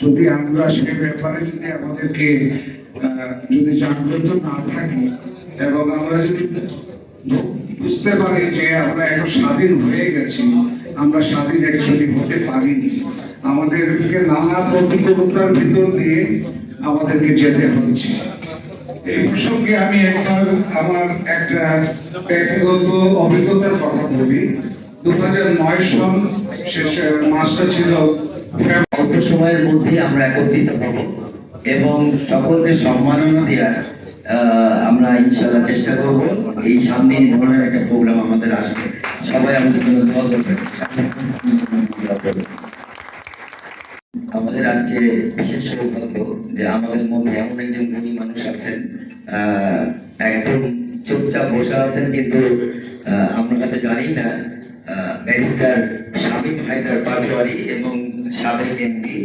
যদি আমরা সে ব্যাপারে যদি আমাদেরকে যদি জাগ্রত না থাকি এবং আমরা যদি বুঝতে পারি যে আমরা এখন স্বাধীন হয়ে গেছি, আমরা স্বাধীন একচুয়ালি হতে পারিনি, আমাদেরকে নানা প্রতিকূলতার ভিতর দিয়ে আমাদেরকে যেতে হচ্ছে। এই প্রসঙ্গে আমি একবার আমার একটা ব্যক্তিগত অভিজ্ঞতার কথা বলি। দু হাজার নয় সন শেষে মাসটা ছিল অল্প সময়ের মধ্যে আমরা একত্রিত হব এবং সকলকে সম্মাননা দেওয়ার আমরা ইনশাল্লাহ চেষ্টা করব এই সামনে এই ধরনের একটা প্রোগ্রাম আমাদের আসবে। সবাই আমাদের জন্য দোয়া করবেন। আমাদের আজকে বিশেষ সৌভাগ্য যে আমাদের মধ্যে এমন একজন গুণী মানুষ আছেন একদম চুপচাপ বসে আছেন কিন্তু আমরা হয়তো জানি না ব্যারিস্টার শামীম হায়দার পাটোয়ারি এবং সাবেক এমপি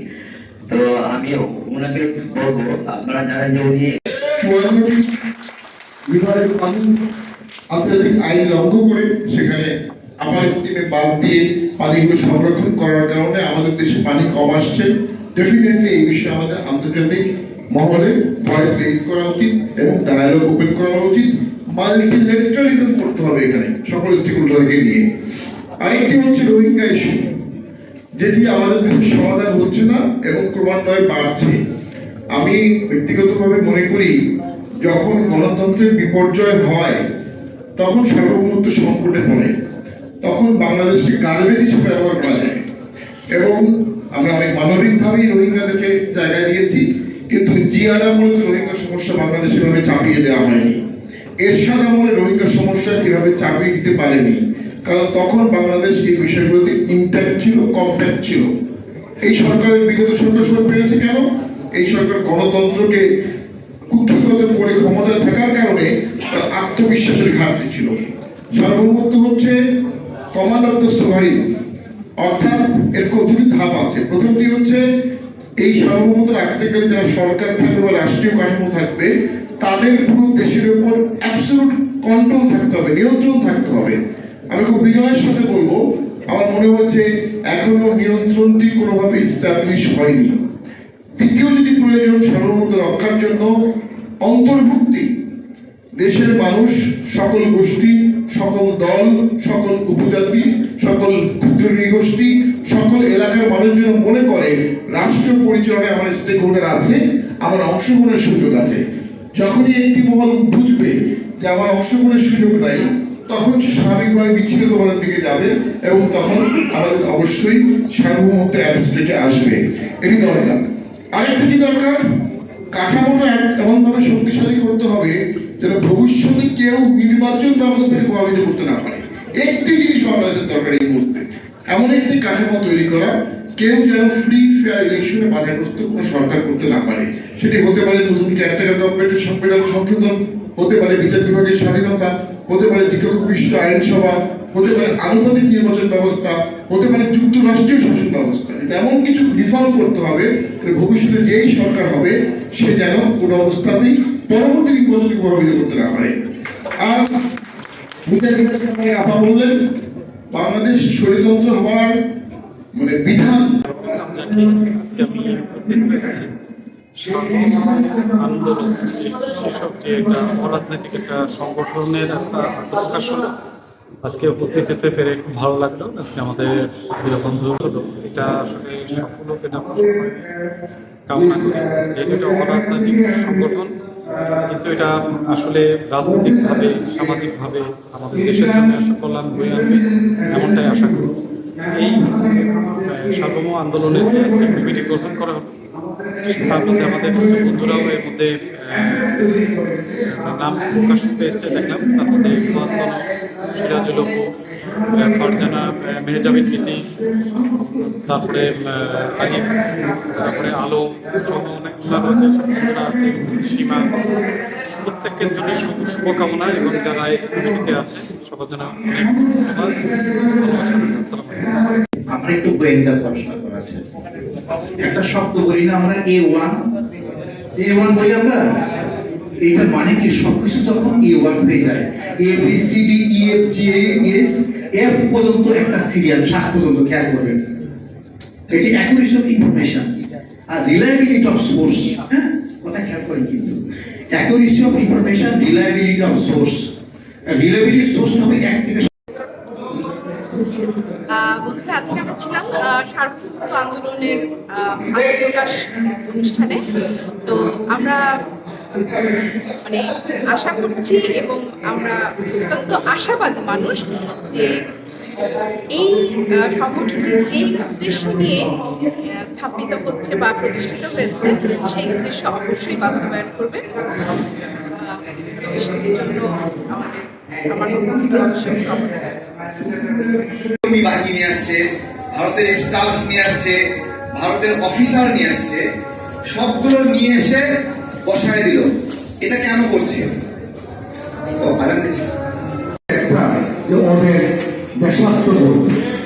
তো আমি ওনাকে বলব, আপনারা জানেন যে উনি আইন লঙ্ঘন করে সেখানে বাদ দিয়ে পানিগুলো সংরক্ষণ করার কারণে আমাদের দেশে পানি কম আসছে। ডেফিনেটলি এই বিষয়ে আমাদের আন্তর্জাতিক মহলে ভয়েস রেজ করা উচিত এবং ডায়ালগ ওপেন করা উচিত। মাল্টিলেটারিজম করতে হবে এখানে, সকল স্টেকহোল্ডারকে নিয়ে। আরেকটি হচ্ছে রোহিঙ্গা ইস্যু যেটি আমাদের দেশে সমাধান হচ্ছে না এবং ক্রমান্বয়ে বাড়ছে। আমি ব্যক্তিগতভাবে মনে করি, যখন গণতন্ত্রের বিপর্যয় হয়, তখন সার্বভৌমত্ব সংকটে পড়ে। তখন বাংলাদেশকে গার্বেজ হিসেবে ব্যবহার করা যায়। এবং আমরা অনেক মানবিকভাবেই রোহিঙ্গাদেরকে জায়গায় দিয়েছি, কিন্তু জিয়ার আমলে রোহিঙ্গা সমস্যা বাংলাদেশে ভাবে চাপিয়ে দেওয়া হয়নি। এরশাদ আমলে রোহিঙ্গা সমস্যা কীভাবে চাপিয়ে দিতে পারেনি। কারণ তখন বাংলাদেশ এই বিষয়গুলোতে ইন্ট্যাক্ট ছিল কম্প্যাক্ট ছিল। এই সরকারের বিগত সরকার সময় পেরেছে কেন? এই সরকার গণতন্ত্রকে কুক্ষিগত করে ক্ষমতায় থাকার কারণে তার আত্মবিশ্বাসের ঘাটতি ছিল। সার্বভৌমত্ব হচ্ছে কমান্ড অফ দ্য সোভারিন অর্থাৎ এর দুটি ধাপ আছে? প্রথমটি হচ্ছে, এই সার্বভৌমত্ব রাখতে গেলে যারা সরকার থাকবে বা রাষ্ট্রীয় কাঠামো থাকবে, তাদের পুরো দেশের উপর অ্যাবসলুট কন্ট্রোল থাকতে হবে, নিয়ন্ত্রণ থাকতে হবে। আমি খুব বিনয়ের সাথে বলব, আমার মনে হচ্ছে এখনও নিয়ন্ত্রণটি কোনোভাবে ইস্টাবলিশ হয়নি। দ্বিতীয় যেটি প্রয়োজন সার্বভৌমত্ব রক্ষার জন্য অন্তর্ভুক্তি। দেশের মানুষ, সকল গোষ্ঠী, সকল দল, সকল উপজাতি, সকল ক্ষুদ্র নৃগোষ্ঠী, সকল এলাকার মানুষ যেন মনে করে রাষ্ট্র পরিচালনায় আমার স্টেক হোল্ডার আছে, আমার অংশগ্রহণের সুযোগ আছে। যখনই একটি মহল বুঝবে যে আমার অংশগ্রহণের সুযোগ নাই তখন সে স্বাভাবিকভাবে বিচ্ছিন্নতাবাদের দিকে যাবে এবং তখন আমাদের অবশ্যই সার্বভৌমত্ব অ্যাডস্টেটে আসবে। এটি দরকার। আরেকটা কি দরকার? কাঠামোটা এমন ভাবে শক্তিশালী করতে হবে যেন ভবিষ্যতে কেউ নির্বাচন ব্যবস্থাকে প্রভাবিত করতে না পারে। একটি জিনিস বাংলাদেশের দরকার এই মুহূর্তে। এমন একটি কাঠামো তৈরি করা, কেউ যেন ফ্রি ফেয়ার ইলেকশনে বাধাগ্রস্ত কোনো সরকার করতে না পারে। সেটি হতে পারে নতুন ক্যারেক্টার গভর্নমেন্টের সংবিধান সংশোধন, হতে পারে বিচার বিভাগের হতে পারে দ্বিতীয় বিশিষ্ট আইনসভা, হতে পারে আনুপাতিক নির্বাচন ব্যবস্থা, হতে পারে যুক্তরাষ্ট্রীয় শাসন ব্যবস্থা। এটা এমন কিছু রিফর্ম করতে হবে ভবিষ্যতে যেই সরকার হবে, সে যেন কোনো অবস্থাতেই পরবর্তী নির্বাচনকে প্রভাবিত করতে না পারে। আর আপা বললেন, বাংলাদেশ স্বৈরতন্ত্র হওয়ার মানে বিধান আন্দোলন সেসব যে একটা অরাজনৈতিক একটা সংগঠনের একটা আত্মপ্রকাশ আজকে উপস্থিত হতে পেরে খুব ভালো লাগল। আজকে আমাদের বন্ধু হলো এটা আসলে সফল হোক এটা কামনা করি যেহেতু এটা অরাজনৈতিক সংগঠন কিন্তু এটা আসলে রাজনৈতিকভাবে সামাজিকভাবে আমাদের দেশের জন্য কল্যাণ বয়ে আনবে এমনটাই আশা করি। এই আহ, সার্বভৌম আন্দোলনের যে আজকে কমিটি গঠন করা হলো তার মধ্যে আমাদের বন্ধুরাও এর মধ্যে নাম প্রকাশ পেয়েছে, দেখলাম। তার মধ্যে ফুয়াদ সিরাজুল ফারজানা মেহজাবিন মিতি তারপরে আজিম তারপরে আলো সহ অনেক বন্ধুরা আছে সীমা প্রত্যেকের জন্য শুভকামনা এবং যারা এই কমিটিতে আছে, সবার জন্য অনেক ধন্যবাদ। আমরা একটু গোয়েন্দা পড়াশোনা করাছে একটা শব্দ বলি না আমরা এ ওয়ান এ ওয়ান বলি আমরা এইটার মানে কি? সবকিছু যখন এ ওয়ান হয়ে যায়। A B C D E F G S F পর্যন্ত একটা সিরিয়াল সাত পর্যন্ত, খেয়াল করবেন। এটি অ্যাকুরেসি অফ ইনফরমেশন আর রিলায়েবিলিটি অফ সোর্স হ্যাঁ? কথা খেয়াল করেন কিন্তু। Accuracy of information reliability of source reliability source হবে এক থেকে আজকে আমরা ছিলাম সার্বভৌমত্ব আন্দোলনের আত্মপ্রকাশ অনুষ্ঠানে। তো আমরা মানে আশা করছি এবং আমরা অত্যন্ত আশাবাদী মানুষ যে এই সংগঠনটি যে উদ্দেশ্য নিয়ে স্থাপিত হচ্ছে বা প্রতিষ্ঠিত হয়েছে, সেই উদ্দেশ্য অবশ্যই বাস্তবায়ন করবে। প্রচেষ্টার জন্য আমাদের, আমার বাহিনী নিয়ে আসছে, ভারতের স্টাফ নিয়ে আসছে, ভারতের অফিসার নিয়ে আসছে, সবগুলো নিয়ে এসে বসায় দিল। এটা কেন করছে? ওদের দেশাত্মবোধ।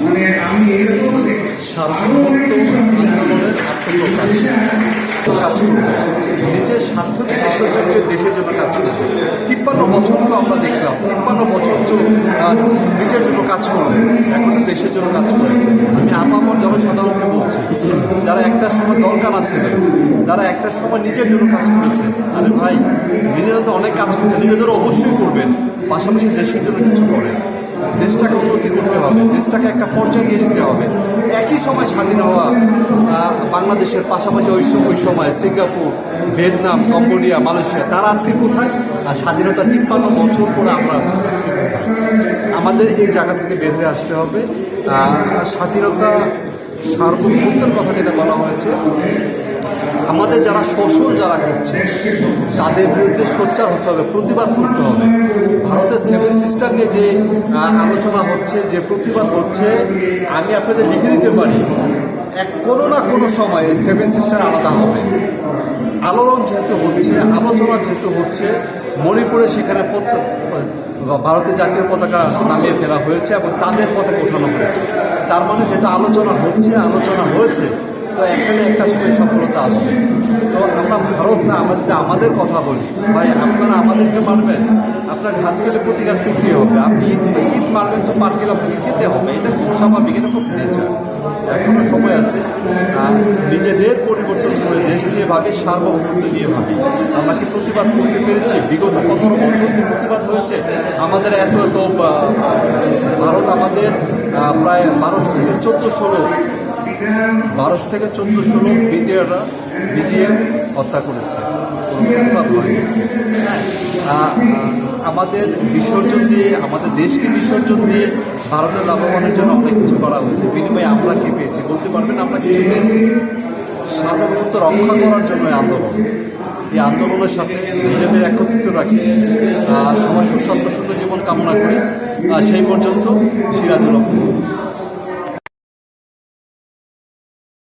মানে আমি এরকম নিজের স্বার্থ থেকে দেশের দেশের জন্য কাজ করবে তিপ্পান্ন বছর তো আমরা দেখলাম তিপ্পান্ন বছর নিজের জন্য কাজ করলেন এখন দেশের জন্য কাজ করেন আমি আপামর জনসাধারণকে বলছি যারা একটা সময় দরকার ছিলেন যারা একটা সময় নিজের জন্য কাজ করেছে আরে ভাই নিজেরা তো অনেক কাজ করছে নিজেদেরও অবশ্যই করবেন পাশাপাশি দেশের জন্য কিছু করেন দেশটাকে উন্নতি করতে হবে, দেশটাকে একটা পর্যায়ে নিয়ে যেতে হবে। একই সময় স্বাধীন হওয়া বাংলাদেশের পাশাপাশি ওই ওই সময় সিঙ্গাপুর, ভিয়েতনাম, কম্বোডিয়া, মালয়েশিয়া, তারা আজকে কোথায়? আর স্বাধীনতা তিপ্পান্ন বছর পরে আমরা আজকে আমাদের এই জায়গা থেকে বের হয়ে আসতে হবে। স্বাধীনতা সার্বভৌমত্বের কথা যেটা বলা হয়েছে আমাদের যারা শোষণ যারা করছে, তাদের বিরুদ্ধে সোচ্চার হতে হবে, প্রতিবাদ করতে হবে। ভারতের সেভেন সিস্টার নিয়ে যে আলোচনা হচ্ছে, যে প্রতিবাদ হচ্ছে, আমি আপনাদের লিখে দিতে পারি এক কোনো না কোনো সময় সেভেন সিস্টার আলাদা হবে। আলোড়ন যেহেতু হচ্ছে, আলোচনা যেহেতু হচ্ছে, মণিপুরে সেখানে ভারতের জাতীয় পতাকা নামিয়ে ফেলা হয়েছে এবং তাদের পতাকা ওঠানো হয়েছে। তার মানে যেটা আলোচনা হচ্ছে, আলোচনা হয়েছে তো এখানে একটা সময় সফলতা আসবে তো আমরা ভারত না, আমরা যদি আমাদের কথা বলি, ভাই, আপনারা আমাদেরকে মারবেন, আপনার ঘাত খেলে প্রতিকার করতেই হবে, আপনি ইট মারবেন তো পাট খেলে আপনাকে খেতে হবে, এটা খুব স্বাভাবিক, এটা খুব নেচার এখনও সময় আছে নিজেদের পরিবর্তন করে দেশ নিয়ে ভাবি, সার্বভৌমত্ব নিয়ে ভাবি। আমরা কি প্রতিবাদ করতে পেরেছি? বিগত পনেরো বছর কি প্রতিবাদ হয়েছে? আমাদের এত এত ভারত আমাদের প্রায় বারোশো থেকে চোদ্দ ষোলো বারোশো থেকে চোদ্দ ষোলো বিডিআররা বিজিএম হত্যা করেছে। আহ, আমাদের বিসর্জন দিয়ে আমাদের দেশকে বিসর্জন দিয়ে ভারতের লাভবানের জন্য অনেক কিছু করা হয়েছে। বিনিময়ে আমরা কি পেয়েছি? বলতে পারবেন আমরা কিছু পেয়েছি। সার্বভৌমত্ব রক্ষা করার জন্য আন্দোলন। এই আন্দোলনের সাথে নিজেদের একত্রিত রাখি। সমাজ সুস্বাস্থ্য সুন্দর জীবন কামনা করি। সেই পর্যন্ত সিরাজ